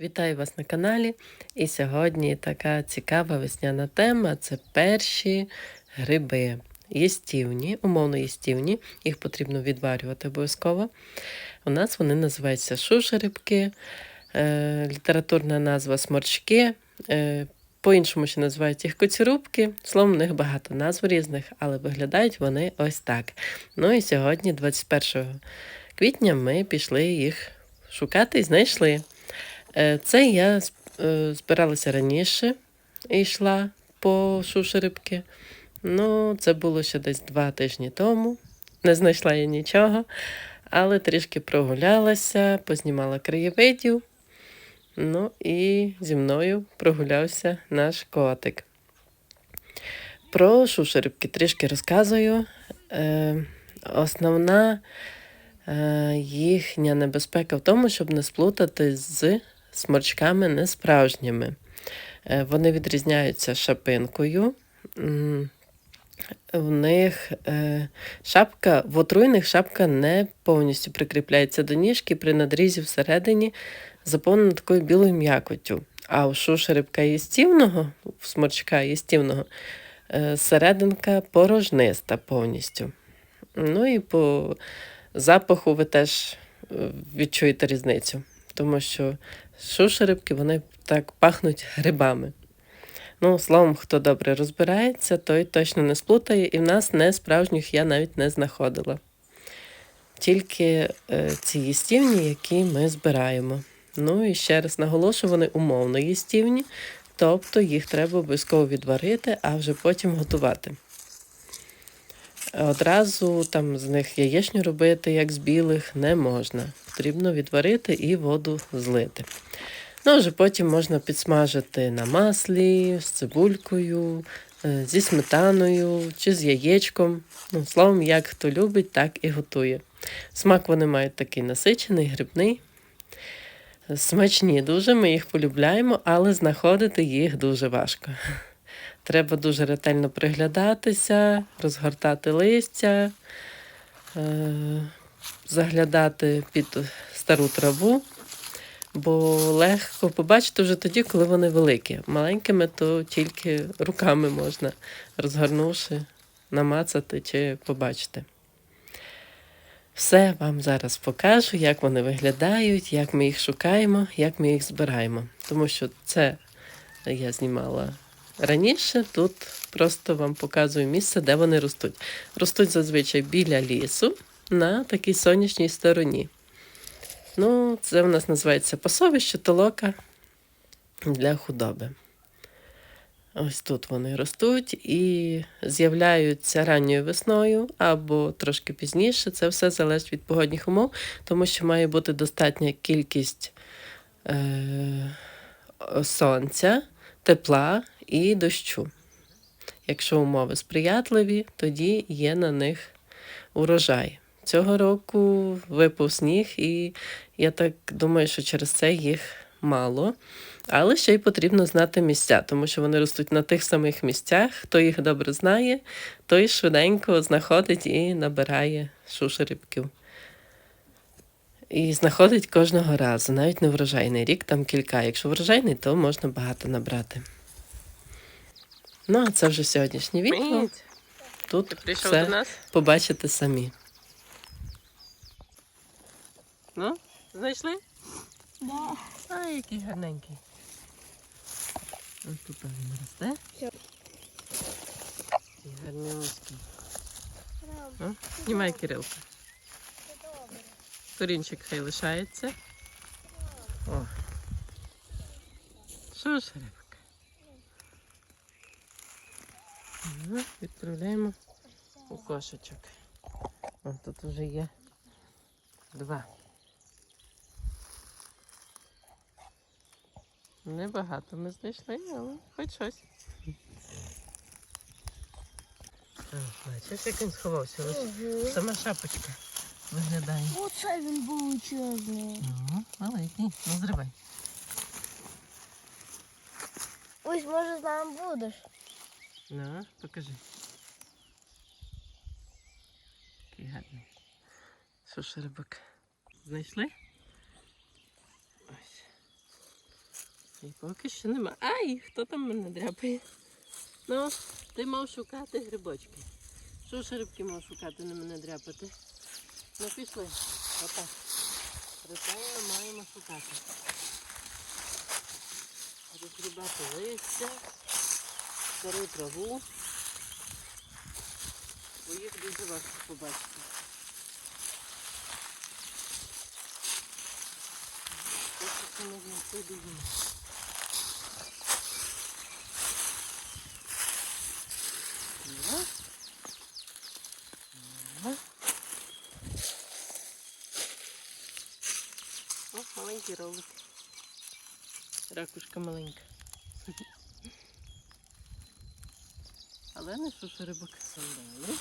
Вітаю вас на каналі. І сьогодні така цікава весняна тема це перші гриби. Єстівні, умовно єстівні, їх потрібно відварювати обов'язково. У нас вони називаються шушерибки, е, літературна назва сморчки. Е, по-іншому ще називають їх коцюрубки. Словом, у них багато назв різних, але виглядають вони ось так. Ну і сьогодні, 21 квітня, ми пішли їх шукати і знайшли. Е, Це я е, збиралася раніше і йшла по шушерибки. Ну, це було ще десь два тижні тому. Не знайшла я нічого, але трішки прогулялася, познімала краєвидів. Ну і зі мною прогулявся наш котик. Про шушерибки трішки розказую. Е, основна їхня небезпека в тому, щоб не сплутати з сморчками несправжніми. Е, вони відрізняються шапинкою. В них е, шапка, в отруйних шапка не повністю прикріпляється до ніжки при надрізі всередині заповнена такою білою м'якоттю. А у шушерибка їстівного, в сморчка їстівного, е, серединка порожниста повністю. Ну і по запаху ви теж відчуєте різницю, тому що шушерибки вони так пахнуть грибами. Ну, словом, хто добре розбирається, той точно не сплутає, і в нас не справжніх я навіть не знаходила. Тільки е, ці їстівні, які ми збираємо. Ну і ще раз наголошую, вони умовно їстівні, тобто їх треба обов'язково відварити, а вже потім готувати. Одразу там з них яєчню робити, як з білих, не можна. Потрібно відварити і воду злити. Ну, вже потім можна підсмажити на маслі, з цибулькою, е, зі сметаною чи з яєчком. Ну, словом, як хто любить, так і готує. Смак вони мають такий насичений, грибний. Смачні дуже, ми їх полюбляємо, але знаходити їх дуже важко. Треба дуже ретельно приглядатися, розгортати листя, е, заглядати під стару траву, бо легко побачити вже тоді, коли вони великі. Маленькими то тільки руками можна, розгорнувши, намацати чи побачити. Все вам зараз покажу, як вони виглядають, як ми їх шукаємо, як ми їх збираємо. Тому що це я знімала раніше. Тут просто вам показую місце, де вони ростуть. Ростуть зазвичай біля лісу на такій сонячній стороні. Ну, це в нас називається пасовище, толока для худоби. Ось тут вони ростуть і з'являються ранньою весною або трошки пізніше. Це все залежить від погодних умов, тому що має бути достатня кількість е- сонця, тепла і дощу. Якщо умови сприятливі, тоді є на них урожай. Цього року випав сніг, і я так думаю, що через це їх мало. Але ще й потрібно знати місця, тому що вони ростуть на тих самих місцях. Хто їх добре знає, той швиденько знаходить і набирає шушерибків. І знаходить кожного разу, навіть не врожайний рік, там кілька. Якщо врожайний, то можна багато набрати. Ну, а це вже сьогоднішнє відео. Тут прийшов все до нас? побачите самі. Ну, знайшли? Да. А, який гарненький. Ось тут він росте. І гарненький. Правда. Знімай, Кирилка. Добре. Корінчик хай лишається. О. Що ж, рибка? Ну, відправляємо у кошечок. О, тут вже є два. Небагато ми знайшли, але хоч щось. Бачиш, як він сховався? Ось сама шапочка виглядає. Оце він величезний. Ну, маленький, ну зривай. Ось може з нами будеш. На, покажи. Який гарний. Що ж? Знайшли? Ось. І поки що нема. Ай, хто там мене дряпає? Ну, ти мав шукати грибочки. Що ж рибки мав шукати, не мене дряпати? Ну пішли. Отак. Ретельно маємо шукати. Розгрібати листя, стару траву. Бо їх дуже важко побачити. Знайти дуже. Раз. Два. О, маленький ролик. Ракушка маленька. Але не що рибок сандали.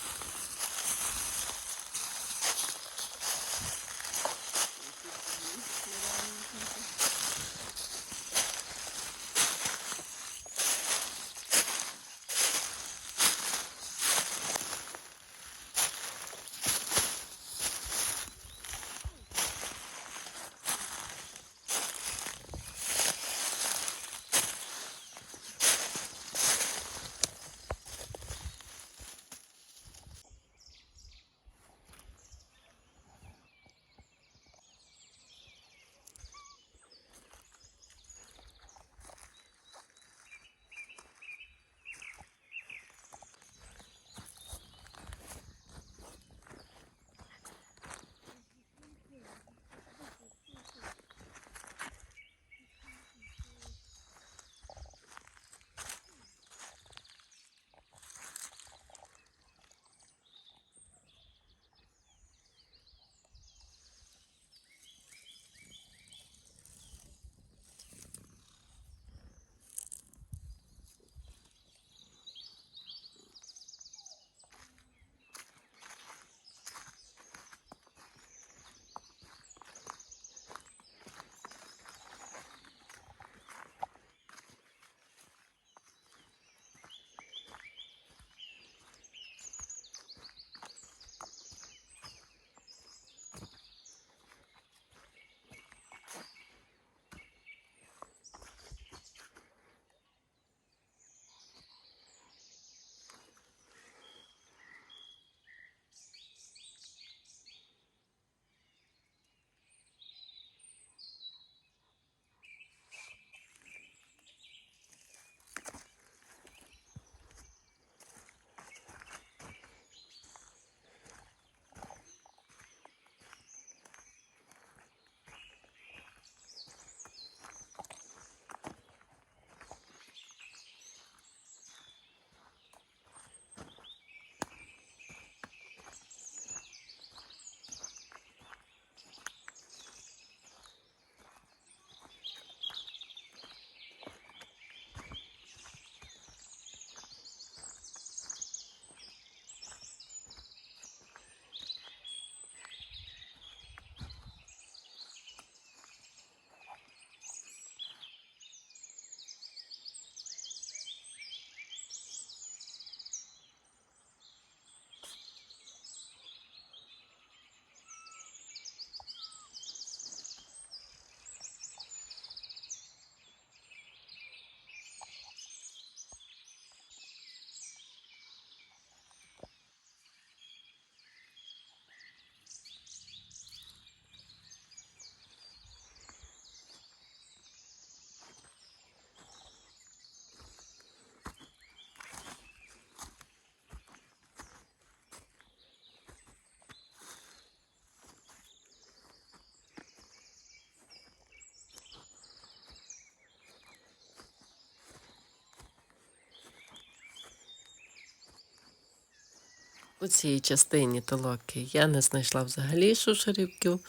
У цій частині толоки я не знайшла взагалі шушерівків,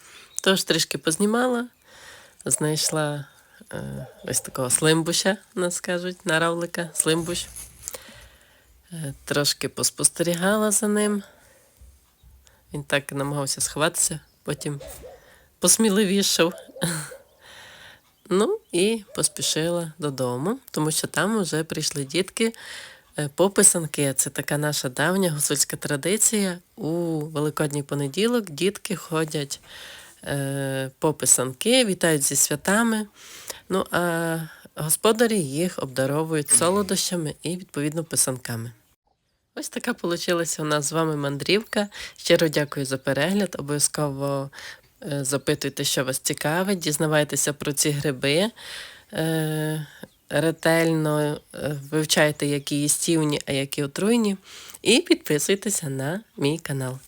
тож трішки познімала, знайшла е, ось такого слимбуша, нас кажуть, на равлика, слимбуш. Е, трошки поспостерігала за ним. Він так намагався сховатися, потім посміливішав. Ну і поспішила додому, тому що там вже прийшли дітки Е, по писанки. Це така наша давня гуцульська традиція. У Великодній понеділок дітки ходять е, по вітають зі святами. Ну а господарі їх обдаровують солодощами і відповідно писанками. Ось така получилася у нас з вами мандрівка. Щиро дякую за перегляд. Обов'язково е, запитуйте, що вас цікавить, дізнавайтеся про ці гриби. Ретельно е, вивчайте, які їстівні, а які отруйні. І підписуйтеся на мій канал.